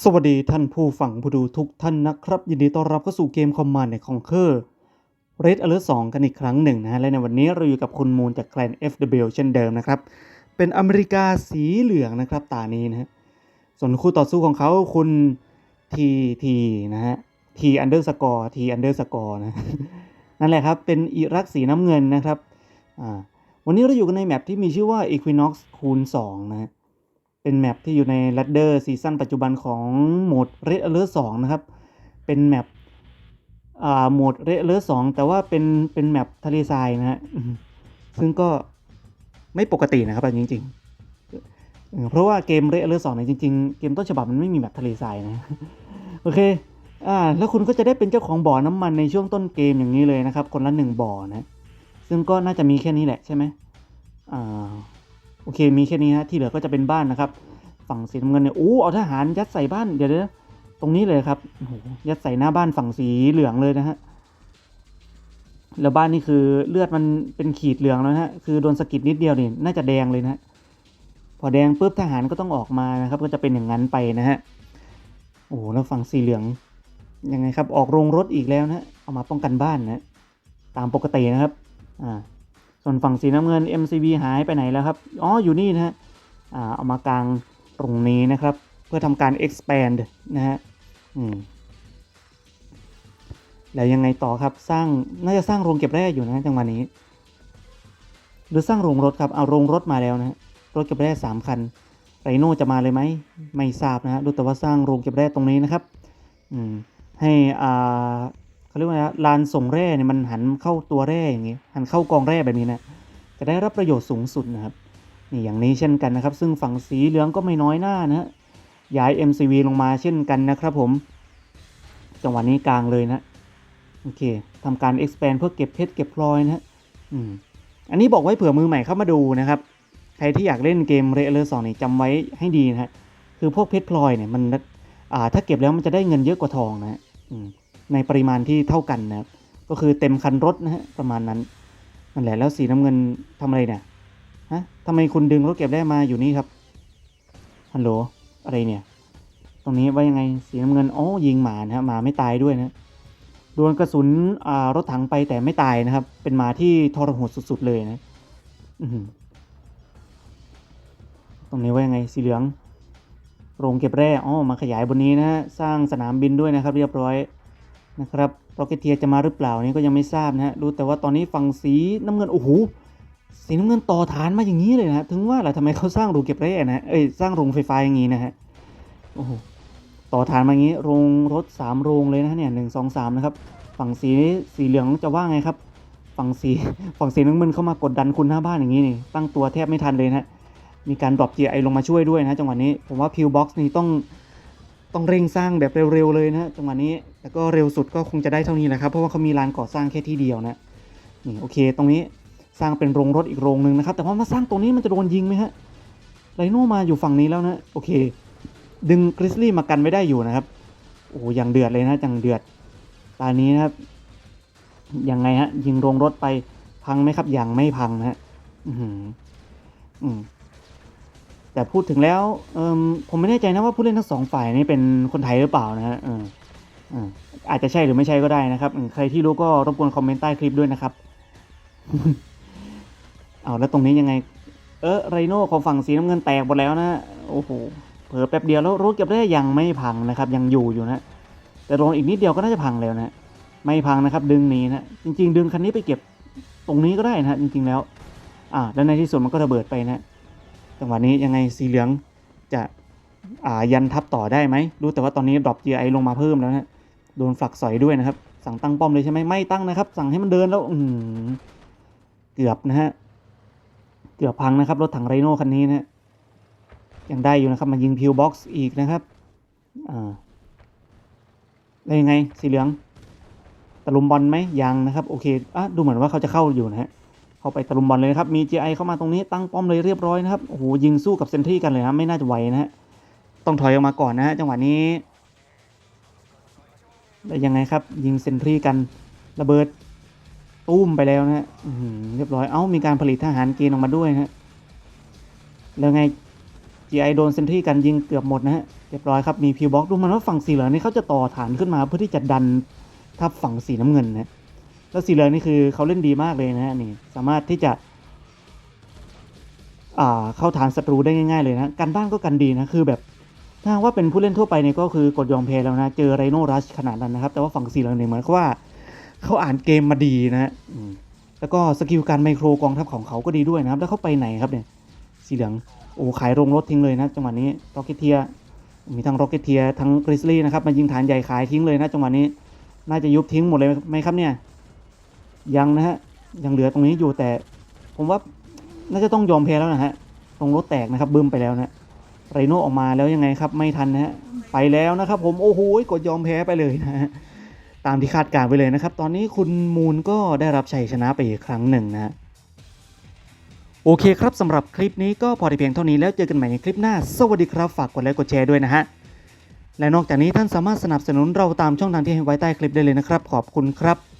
สวัสดีท่านผู้ฟังผู้ดูทุกท่านนะครับ ยินดีต้อนรับเข้าสู่เกมคอมมานด์ในคองเคอร์ Red Alert 2กันอีกครั้งหนึ่งนะฮะและในวันนี้เราอยู่กับคุณมูลจากแคลน FW เช่นเดิมนะครับ เป็นอเมริกาสีเหลืองนะครับตานี้นะฮะส่วนคู่ต่อสู้ของเขาคุณ TT นะฮะ T underscore T underscore นะนั่นแหละครับ เป็นอิรักสีน้ำเงินนะครับอ่าวันนี้เราอยู่กันในแมปที่มีชื่อว่า Equinox คูณ2นะฮะ เป็นแมปที่อยู่ใน Ladder ซีซั่นปัจจุบันของโหมด Red Alert 2นะครับ เป็นแมปอ่าโหมด Red Alert 2แต่ว่าเป็นเป็นแมปทะเลทรายนะฮะซึ่งก็ไม่ปกตินะครับจริง ๆเพราะว่าเกม Red Alert 2เนี่ยจริงๆ เกมต้นฉบับมันไม่มีแมปทะเลทรายนะ โอเคอ่าแล้วคุณก็จะได้เป็นเจ้าของบ่อน้ำมันในช่วงต้นเกมอย่างนี้เลยนะครับ คนละหนึ่งบ่อนะ ซึ่งก็น่าจะมีแค่นี้แหละใช่ไหมอ่า โอเค มีแค่นี้ฮะที่เหลือก็จะเป็นบ้านนะครับ ฝั่งสีน้ำเงินเนี่ยโอ้เอาทหารยัดใส่บ้านเดี๋ยวเดี๋ยวตรงนี้เลยครับโอ้โหยัดใส่หน้าบ้านฝั่งสีเหลืองเลยนะฮะแล้วบ้านนี่คือเลือดมันเป็นขีดเหลืองแล้วนะฮะคือโดนสะกิดนิดเดียวนี่น่าจะแดงเลยนะฮะพอแดงปุ๊บทหารก็ต้องออกมานะครับ ก็จะเป็นอย่างนั้นไปนะฮะโอ้โหแล้วฝั่งสีเหลืองยังไงครับ ออกโรงรถอีกแล้วนะเอามาป้องกันบ้านนะตามปกตินะครับอ่า ส่วนฝั่งสีน้ำเงิน MCB หายไปไหนแล้วครับ อ๋อ อยู่นี่นะฮะเอามากลางตรงนี้นะครับ เพื่อทำการ expand นะฮะแล้วยังไงต่อครับสร้างน่าจะสร้างโรงเก็บแร่อยู่นะจังหวะนี้ หรือสร้างโรงรถครับเอาโรงรถมาแล้วนะฮะรถเก็บแร่สามคันไรโน่จะมาเลยไหมไม่ทราบนะฮะรู้แต่ว่าสร้างโรงเก็บแร่ตรงนี้นะครับ อืมให้อ่า เขาเรียกว่าอะไรนะลานส่งแร่เนี่ยมันหันเข้าตัวแร่อย่างงี้หันเข้ากองแร่แบบนี้นะจะได้รับประโยชน์สูงสุดนะครับนี่อย่างนี้เช่นกันนะครับ ซึ่งฝั่งสีเหลืองก็ไม่น้อยหน้านะฮะย้าย MCV ลงมาเช่นกันนะครับผม จังหวะนี้กลางเลยนะโอเคทำการ expand เพื่อเก็บเพชรเก็บพลอยนะฮะอืมอันนี้บอกไว้เผื่อมือใหม่เข้ามาดูนะครับ ใครที่อยากเล่นเกมเรเลอร์สองนี่จำไว้ให้ดีนะฮะคือพวกเพชรพลอยเนี่ยมันอ่าถ้าเก็บแล้วมันจะได้เงินเยอะกว่าทองนะฮะอืม ในปริมาณที่เท่ากันนะครับก็คือเต็มคันรถนะฮะประมาณนั้นนั่นแหละแล้วสีน้ำเงินทำอะไรเนี่ยฮะทำไมคุณดึงรถเก็บได้มาอยู่นี่ครับฮัลโหลอะไรเนี่ย ตรงนี้ว่ายังไงสีน้ำเงินอ๋อยิงหมานะฮะหมาไม่ตายด้วยนะโดนกระสุนอ่ารถถังไปแต่ไม่ตายนะครับ เป็นหมาที่ทรหดสุดๆเลยนะอืตรงนี้ว่ายังไงสีเหลือง โรงเก็บแร่อ๋อมาขยายบนนี้นะฮะสร้างสนามบินด้วยนะครับ เรียบร้อย นะครับโรเกตเทียจะมาหรือเปล่านี่ก็ยังไม่ทราบนะฮะรู้แต่ว่าตอนนี้ฝั่งสีน้ำเงินโอ้โหสีน้ำเงินต่อฐานมาอย่างนี้เลยนะถึงว่าแหละทำไมเขาสร้างโรงเก็บแร่นะเอ้ยสร้างโรงไฟฟ้าอย่างนี้นะฮะโอ้โหต่อฐานมาอย่างนี้โรงรถสามโรงเลยนะเนี่ยหนึ่งสองสามนะครับฝั่งสีสีเหลืองจะว่าไงครับ ฝั่งสีฝั่งสีน้ำเงินเข้ามากดดันคุณหน้าบ้านอย่างนี้นี่ตั้งตัวแทบไม่ทันเลยนะมีการดรอป GI ลงมาช่วยด้วยนะจังหวะนี้ผมว่าพิวบ็อกซ์นี่ต้อง ต้องเร่งสร้างแบบเร็วๆเลยนะจังหวะนี้แต่ก็เร็วสุดก็คงจะได้เท่านี้แหละครับเพราะว่าเขามีลานก่อสร้างแค่ที่เดียวนะนี่โอเค ตรงนี้สร้างเป็นโรงรถอีกโรงหนึ่งนะครับ แต่ว่ามาสร้างตรงนี้มันจะโดนยิงไหมฮะไรโน่มาอยู่ฝั่งนี้แล้วนะโอเค ดึงกริซลี่มากันไว้ได้อยู่นะครับโอ้ย่างเดือดเลยนะย่างเดือดตอนนี้นะครับยังไงฮะยิงโรงรถไปพังไหมครับยังไม่พังนะฮะอือหืออืม แต่พูดถึงแล้วผมไม่แน่ใจนะว่าผู้เล่นทั้งสองฝ่ายนี่เป็นคนไทยหรือเปล่านะฮะอาจจะใช่หรือไม่ใช่ก็ได้นะครับ ใครที่รู้ก็รบกวนคอมเมนต์ใต้คลิปด้วยนะครับ เอาแล้วตรงนี้ยังไง เออไรโน่ของฝั่งสีน้ำเงินแตกหมดแล้วนะ โอ้โห เผลอแป๊บเดียวแล้วรถเก็บได้ยังไม่พังนะครับ ยังอยู่อยู่นะ แต่ลงอีกนิดเดียวก็น่าจะพังแล้วนะ ไม่พังนะครับ ดึงหนี้นะ จริง ๆ ดึงคันนี้ไปเก็บตรงนี้ก็ได้นะฮะจริง ๆ แล้ว อ่า แล้วในที่สุดมันก็ระเบิดไปนะ จังหวะนี้ยังไงสีเหลืองจะยันทับต่อได้ไหมรู้แต่ว่าตอนนี้ดรอป GI ลงมาเพิ่มแล้วนะโดนฝักสอยด้วยนะครับ สั่งตั้งป้อมเลยใช่ไหมไม่ตั้งนะครับ สั่งให้มันเดินแล้วอืเกือบนะฮะเกือบพังนะครับ รถถังไรโน่คันนี้นะฮะยังได้อยู่นะครับมายิงพิวบ็อกซ์อีกนะครับอ่าแล้วยังไงสีเหลืองตะลุมบอลไหมยังนะครับ โอเคอะดูเหมือนว่าเขาจะเข้าอยู่นะฮะ เข้าไปตะลุมบอลเลยครับ มี GI เข้ามาตรงนี้ตั้งป้อมเลยเรียบร้อยนะครับ โอ้โห ยิงสู้กับเซนทรีกันเลยนะไม่น่าจะไหวนะฮะ ต้องถอยออกมาก่อนนะฮะ จังหวะนี้แล้วยังไงครับ ยิงเซนทรีกัน ระเบิดตุ้มไปแล้วนะฮะเรียบร้อย เอ้า มีการผลิตทหารเกณฑ์ออกมาด้วยนะฮะ แล้วไง GI โดนเซนทรีกันยิงเกือบหมดนะฮะ เรียบร้อยครับ มีพิวบ็อกดูมันว่าฝั่งสีเหลืองนี่เขาจะต่อฐานขึ้นมาเพื่อที่จะดันทับฝั่งสีน้ำเงินนะ แล้วสีเหลืองนี่คือเขาเล่นดีมากเลยนะฮะนี่สามารถที่จะเข้าฐานศัตรูได้ง่าย ๆ เลยนะกันบ้านก็กันดีนะคือแบบถ้าว่าเป็นผู้เล่นทั่วไปเนี่ยก็คือกดยอมแพ้แล้วนะ เจอไรโนรัชขนาดนั้นนะครับ แต่ว่าฝั่งสีเหลืองเนี่ยเหมือนกับว่าเขาอ่านเกมมาดีนะแล้วก็สกิลการไมโครกองทัพของเขาก็ดีด้วยนะครับ แล้วเขาไปไหนครับเนี่ยสีเหลืองโอ้ขายโรงรถทิ้งเลยนะจังหวะนี้ร็อกเกเทียมีทั้งร็อกเกเทียทั้งกริซลี่นะครับมายิงฐานใหญ่ขายทิ้งเลยนะจังหวะนี้ น่าจะยุบทิ้งหมดเลยไหมครับเนี่ย ยังนะฮะยังเหลือตรงนี้อยู่แต่ ผมว่าน่าจะต้องยอมแพ้แล้วนะฮะตรงรถแตกนะครับบึ้มไปแล้วนะไรโนออกมาแล้วยังไงครับ ไม่ทันนะฮะไปแล้วนะครับ ผมโอ้โหกดยอมแพ้ไปเลยนะฮะตามที่คาดการไปเลยนะครับ ตอนนี้คุณมูลก็ได้รับชัยชนะไปอีกครั้งหนึ่งนะฮะโอเคครับสำหรับคลิปนี้ก็พอได้เพียงเท่านี้แล้วเจอกันใหม่ในคลิปหน้า สวัสดีครับ ฝากกดไลค์กดแชร์ด้วยนะฮะ และนอกจากนี้ท่านสามารถสนับสนุนเราตามช่องทางที่ให้ไว้ใต้คลิปได้เลยนะครับ ขอบคุณครับ